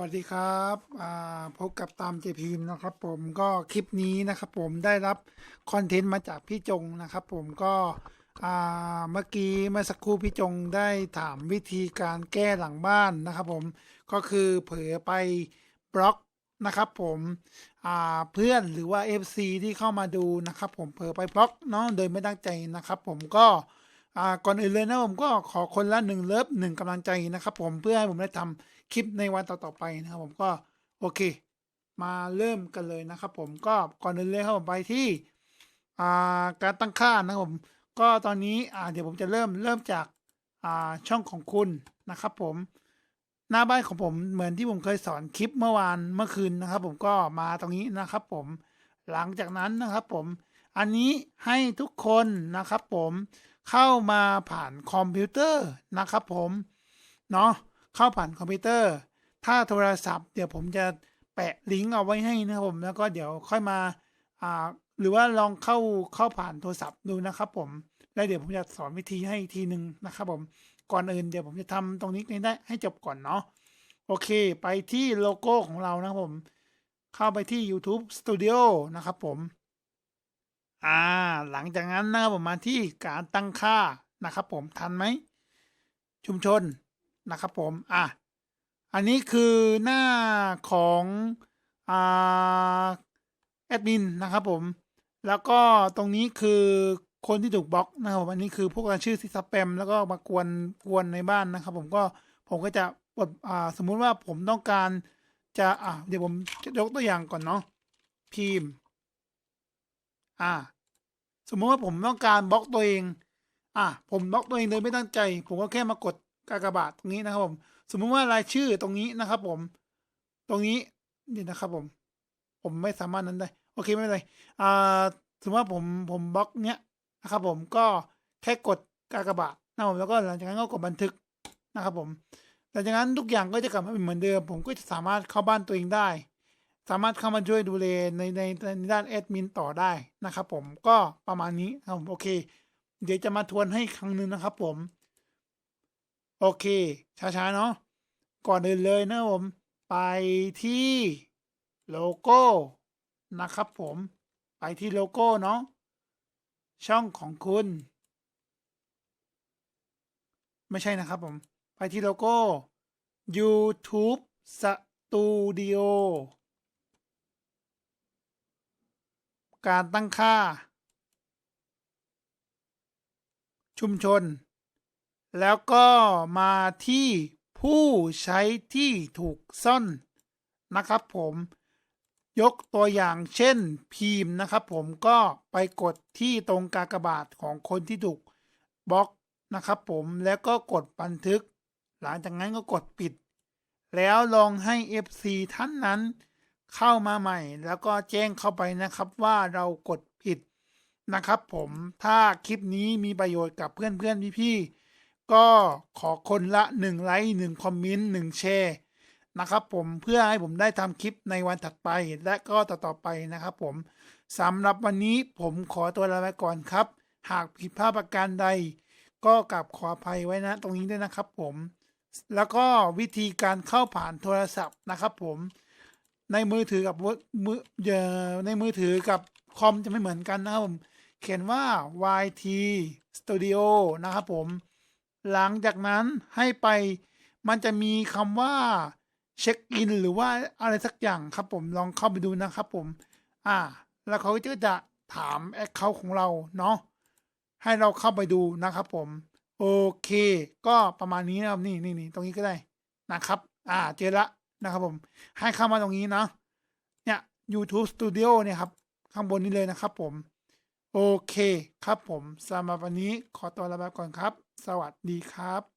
วัสดีครับพบกับตามเจพีมนะครับ ผมก็คลิปนี้นะครับ ผมได้รับคอนเทนต์มาจากพี่จงนะครับ ผมก็เมื่อกี้เมื่อสักครู่พี่จงได้ถามวิธีการแก้หลังบ้านนะครับ ผมก็คือเผลอไปบล็อกนะครับ ผมเพื่อนหรือว่า FC ที่เข้ามาดูนะครับ ผมเผลอไปบล็อกเนาะโดยไม่ตั้งใจนะครับ ผมก็ อ่าก่อนอื่นเลยนะผมก็ขอคนละหนึ่งเลิฟหนึ่งกำลังใจนะครับผมเพื่อให้ผมได้ทำคลิปในวันต่อๆไปนะครับผมก็โอเค มาเริ่มกันเลยนะครับผมก็ก่อนอื่นเลยครับผมไปที่อ่าการตั้งค่านะครับผมก็ตอนนี้อ่าเดี๋ยวผมจะเริ่มเริ่มจากอ่าช่องของคุณนะครับผมหน้าบ้านของผมเหมือนที่ผมเคยสอนคลิปเมื่อวานเมื่อคืนนะครับ ผมก็มาตรงนี้นะครับ ผมหลังจากนั้นนะครับ ผมอันนี้ให้ทุกคนนะครับ ผม เข้ามาผ่านคอมพิวเตอร์นะครับผมเนาะเข้าผ่านคอมพิวเตอร์ ถ้าโทรศัพท์เดี๋ยวผมจะแปะลิงก์เอาไว้ให้นะครับผมแล้วก็เดี๋ยวค่อยมาอ่าหรือว่าลองเข้าเข้าผ่านโทรศัพท์ดูนะครับผมแล้วเดี๋ยวผมจะสอนวิธีให้อีกทีหนึ่งนะครับผมก่อนอื่นเดี๋ยวผมจะทำตรงนี้ให้ได้ให้จบก่อนเนาะโอเค ไปที่โลโก้ของเรานะครับผม เข้าไปที่ YouTube Studio นะครับผม อ่า หลังจากนั้นนะครับผมมาที่การตั้งค่านะครับผมทันไหม ชุมชนนะครับผม อะ อันนี้คือหน้าของอ่าแอดมินนะครับผม แล้วก็ตรงนี้คือคนที่ถูกบล็อกนะครับผมอันนี้คือพวกรายชื่อที่สแปมแล้วก็มากวนกวนในบ้านนะครับ ผมก็ผมก็จะกดอ่าสมมุติว่าผมต้องการจะอะเดี๋ยวผมจะยกตัวอย่างก่อนเนาะพิมพ์อ่า สมมติว่าผมต้องการบล็อกตัวเอง อะผมบล็อกตัวเองโดยไม่ตั้งใจ ผมก็แค่มากดกากบาทตรงนี้นะครับผม สมมุติว่ารายชื่อตรงนี้นะครับ ผม ตรงนี้นี่นะครับ ผม ผมไม่สามารถนั้นได้ โอเคไม่เป็นไรอ่าสมมติว่าผมผมบล็อกเนี้ยนะครับ ผมก็แค่กดกากบาทนะครับผมแล้วก็หลังจากนั้นก็กดบันทึกนะครับ ผมหลังจากนั้นทุกอย่างก็จะกลับมาเป็นเหมือนเดิม ผมก็จะสามารถเข้าบ้านตัวเองได้ สามารถเข้ามาช่วยดูแลในในในด้านแอดมินต่อได้นะครับผมก็ประมาณนี้ครับผมโอเค เดี๋ยวจะมาทวนให้ครั้งหนึ่งนะครับผม โอเค ช้าๆเนาะก่อนอื่นเลยนะผม ไปที่โลโก้นะครับผมไปที่โลโก้เนาะช่องของคุณ ไม่ใช่นะครับผม ไปที่โลโก้ YouTube Studio การตั้งค่า ชุมชน แล้วก็มาที่ผู้ใช้ที่ถูกซ่อนนะครับผมยกตัวอย่างเช่นพิมพ์นะครับผมก็ไปกดที่ตรงกากบาทของคนที่ถูกบล็อกนะครับผมแล้วก็กดบันทึก หลังจากนั้นก็กดปิด แล้วลองให้ FC ท่านนั้น เข้ามาใหม่ แล้วก็แจ้งเข้าไปนะครับว่าเรากดผิดนะครับ ผมถ้าคลิปนี้มีประโยชน์กับเพื่อนๆพี่ๆก็ขอคนละหนึ่งไลค์หนึ่งคอมเมนต์หนึ่งแชร์นะครับผมเพื่อให้ผมได้ทำคลิปในวันถัดไปและก็ต่อๆไปนะครับ ผมสำหรับวันนี้ผมขอตัวลาไปก่อนครับ หากผิดพลาดประการใด ก็กลับขออภัยไว้นะตรงนี้ด้วยนะครับ ผม แล้วก็วิธีการเข้าผ่านโทรศัพท์นะครับ ผม ในมือถือกับมือเอ่อในมือถือกับคอมจะไม่เหมือนกันนะครับผม เขียนว่า YT Studio นะครับผม หลังจากนั้นให้ไปมันจะมีคำว่าเช็คอินหรือว่าอะไรสักอย่างครับผมลองเข้าไปดูนะครับผม อ่า แล้วเขาก็จะถามแอคเคาท์ของเราเนาะให้เราเข้าไปดูนะครับผม โอเค ก็ประมาณนี้นะครับนี่นี่นี่ตรงนี้ก็ได้นะครับ อ่าเจอละ นะครับผม ให้เข้ามาตรงนี้นะ เนี่ย YouTube Studio เนี่ยครับ ข้างบนนี้เลยนะครับผม โอเคครับผมสำหรับวันนี้ขอตัวลาไปก่อนครับ สวัสดีครับ